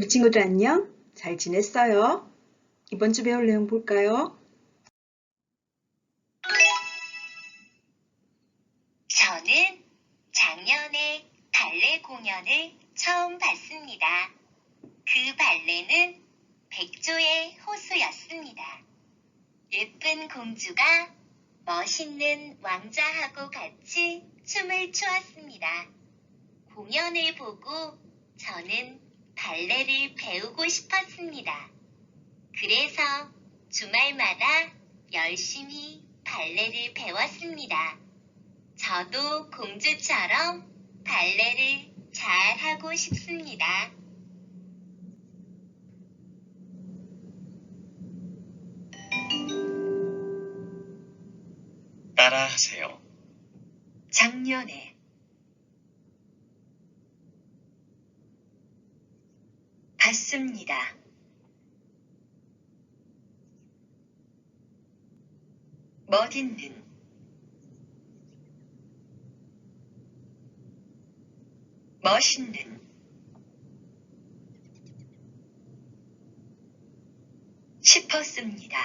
우리 친구들 안녕? 잘 지냈어요? 이번 주 배울 내용 볼까요? 저는 작년에 발레 공연을 처음 봤습니다. 그 발레는 백조의 호수였습니다. 예쁜 공주가 멋있는 왕자하고 같이 춤을 추었습니다. 공연을 보고 저는 발레를 배우고 싶었습니다. 그래서 주말마다 열심히 발레를 배웠습니다. 저도 공주처럼 발레를 잘 하고 싶습니다. 따라하세요. 작년에 봤습니다. 멋있는 멋있는 싶었습니다.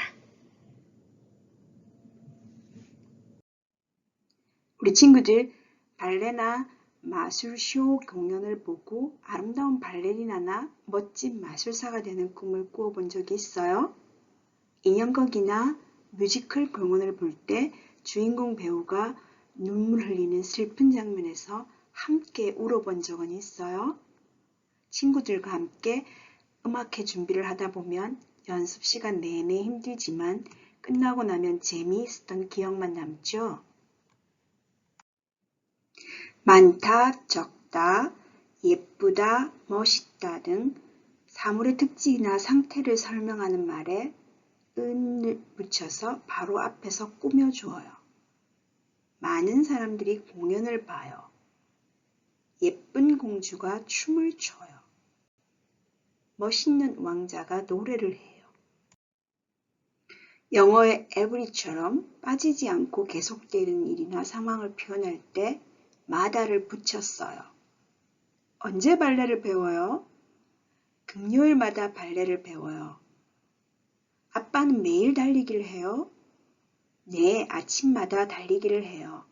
우리 친구들 발레나 마술 쇼 공연을 보고 아름다운 발레리나나 멋진 마술사가 되는 꿈을 꾸어본 적이 있어요? 인형극이나 뮤지컬 공연을 볼 때 주인공 배우가 눈물 흘리는 슬픈 장면에서 함께 울어본 적은 있어요? 친구들과 함께 음악회 준비를 하다 보면 연습 시간 내내 힘들지만 끝나고 나면 재미있었던 기억만 남죠? 많다, 적다, 예쁘다, 멋있다 등 사물의 특징이나 상태를 설명하는 말에 은을 붙여서 바로 앞에서 꾸며주어요. 많은 사람들이 공연을 봐요. 예쁜 공주가 춤을 춰요. 멋있는 왕자가 노래를 해요. 영어의 every처럼 빠지지 않고 계속되는 일이나 상황을 표현할 때 마다를 붙였어요. 언제 발레를 배워요? 금요일마다 발레를 배워요. 아빠는 매일 달리기를 해요? 네, 아침마다 달리기를 해요.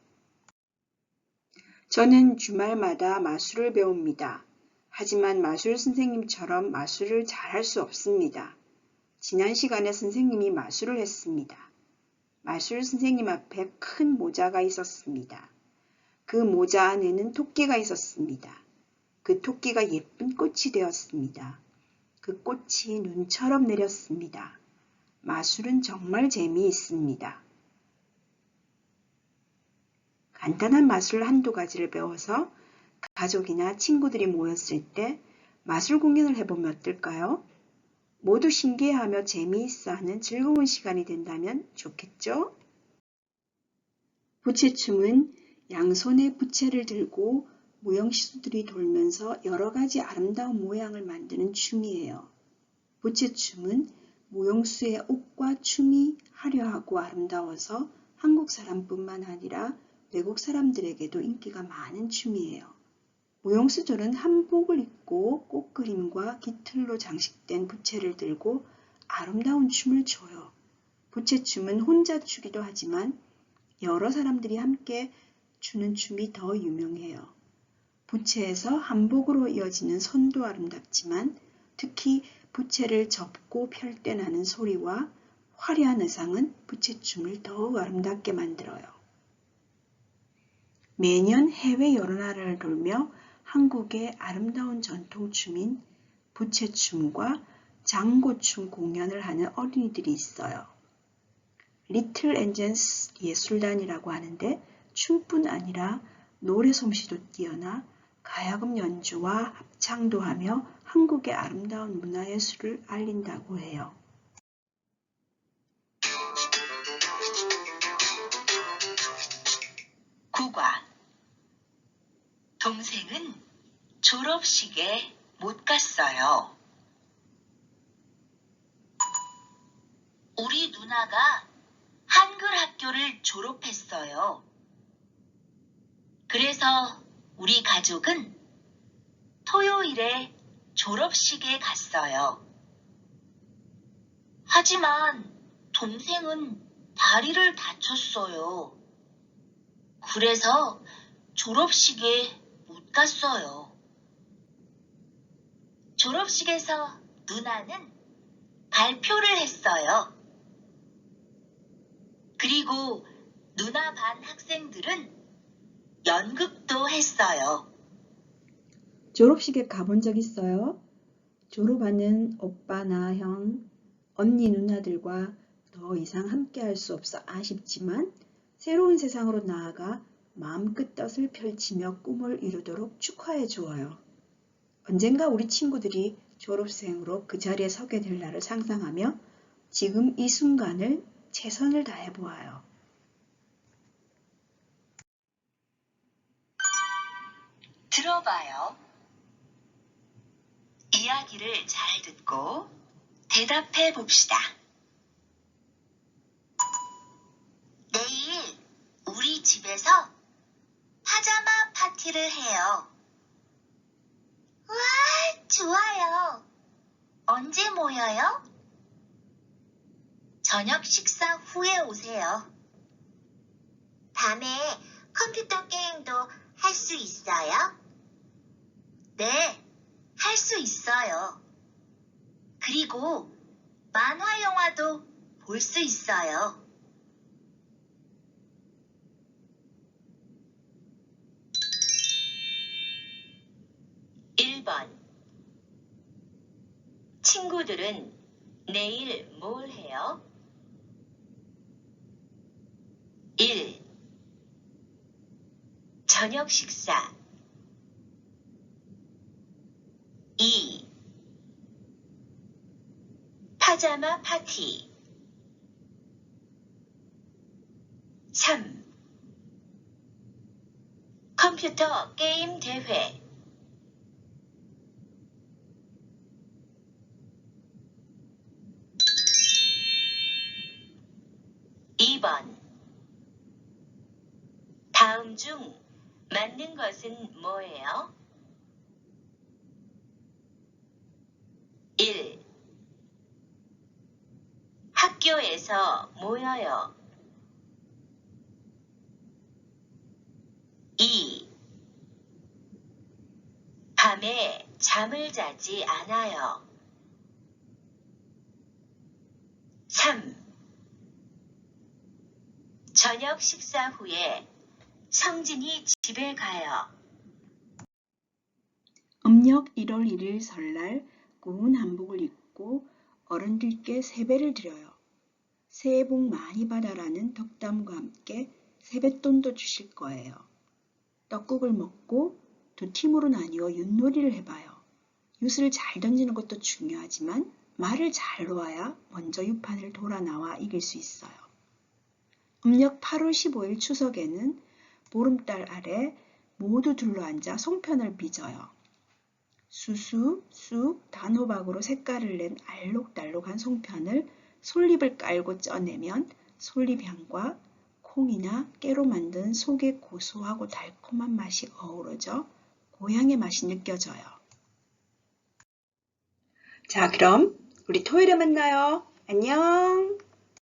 저는 주말마다 마술을 배웁니다. 하지만 마술 선생님처럼 마술을 잘할 수 없습니다. 지난 시간에 선생님이 마술을 했습니다. 마술 선생님 앞에 큰 모자가 있었습니다. 그 모자 안에는 토끼가 있었습니다. 그 토끼가 예쁜 꽃이 되었습니다. 그 꽃이 눈처럼 내렸습니다. 마술은 정말 재미있습니다. 간단한 마술 한두 가지를 배워서 가족이나 친구들이 모였을 때 마술 공연을 해보면 어떨까요? 모두 신기해하며 재미있어 하는 즐거운 시간이 된다면 좋겠죠? 부채춤은 양손에 부채를 들고 무용시수들이 돌면서 여러 가지 아름다운 모양을 만드는 춤이에요. 부채춤은 무용수의 옷과 춤이 화려하고 아름다워서 한국 사람뿐만 아니라 외국 사람들에게도 인기가 많은 춤이에요. 무용수들은 한복을 입고 꽃그림과 깃털로 장식된 부채를 들고 아름다운 춤을 춰요. 부채춤은 혼자 추기도 하지만 여러 사람들이 함께 추는 춤이 더 유명해요. 부채에서 한복으로 이어지는 선도 아름답지만 특히 부채를 접고 펼 때 나는 소리와 화려한 의상은 부채춤을 더욱 아름답게 만들어요. 매년 해외 여러 나라를 돌며 한국의 아름다운 전통춤인 부채춤과 장고춤 공연을 하는 어린이들이 있어요. 리틀 엔젠스 예술단이라고 하는데 춤뿐 아니라 노래 솜씨도 뛰어나 가야금 연주와 합창도 하며 한국의 아름다운 문화예술을 알린다고 해요. 국화 동생은 졸업식에 못 갔어요. 우리 누나가 한글 학교를 졸업했어요. 그래서 우리 가족은 토요일에 졸업식에 갔어요. 하지만 동생은 다리를 다쳤어요. 그래서 졸업식에 못 갔어요. 졸업식에서 누나는 발표를 했어요. 그리고 누나 반 학생들은 연극도 했어요. 졸업식에 가본 적 있어요? 졸업하는 오빠나 형, 언니, 누나들과 더 이상 함께 할 수 없어 아쉽지만 새로운 세상으로 나아가 마음껏 뜻을 펼치며 꿈을 이루도록 축하해 주어요. 언젠가 우리 친구들이 졸업생으로 그 자리에 서게 될 날을 상상하며 지금 이 순간을 최선을 다해 보아요. 들어봐요. 이야기를 잘 듣고 대답해 봅시다. 내일 우리 집에서 파자마 파티를 해요. 와, 좋아요. 언제 모여요? 저녁 식사 후에 오세요. 밤에 컴퓨터 게임도 할 수 있어요? 네, 할 수 있어요. 그리고 만화 영화도 볼 수 있어요. 친구들은 내일 뭘 해요? 1. 저녁 식사 2. 파자마 파티 3. 컴퓨터 게임 대회 2번 다음 중 맞는 것은 뭐예요? 1. 학교에서 모여요. 2. 밤에 잠을 자지 않아요. 3. 저녁 식사 후에 성진이 집에 가요. 음력 1월 1일 설날 고운 한복을 입고 어른들께 세배를 드려요. 새해 복 많이 받아라는 덕담과 함께 세뱃돈도 주실 거예요. 떡국을 먹고 두 팀으로 나뉘어 윷놀이를 해봐요. 윷을 잘 던지는 것도 중요하지만 말을 잘 놓아야 먼저 유판을 돌아 나와 이길 수 있어요. 음력 8월 15일 추석에는 보름달 아래 모두 둘러앉아 송편을 빚어요. 수수, 쑥, 단호박으로 색깔을 낸 알록달록한 송편을 솔잎을 깔고 쪄내면 솔잎향과 콩이나 깨로 만든 속의 고소하고 달콤한 맛이 어우러져 고향의 맛이 느껴져요. 자, 그럼 우리 토요일에 만나요. 안녕!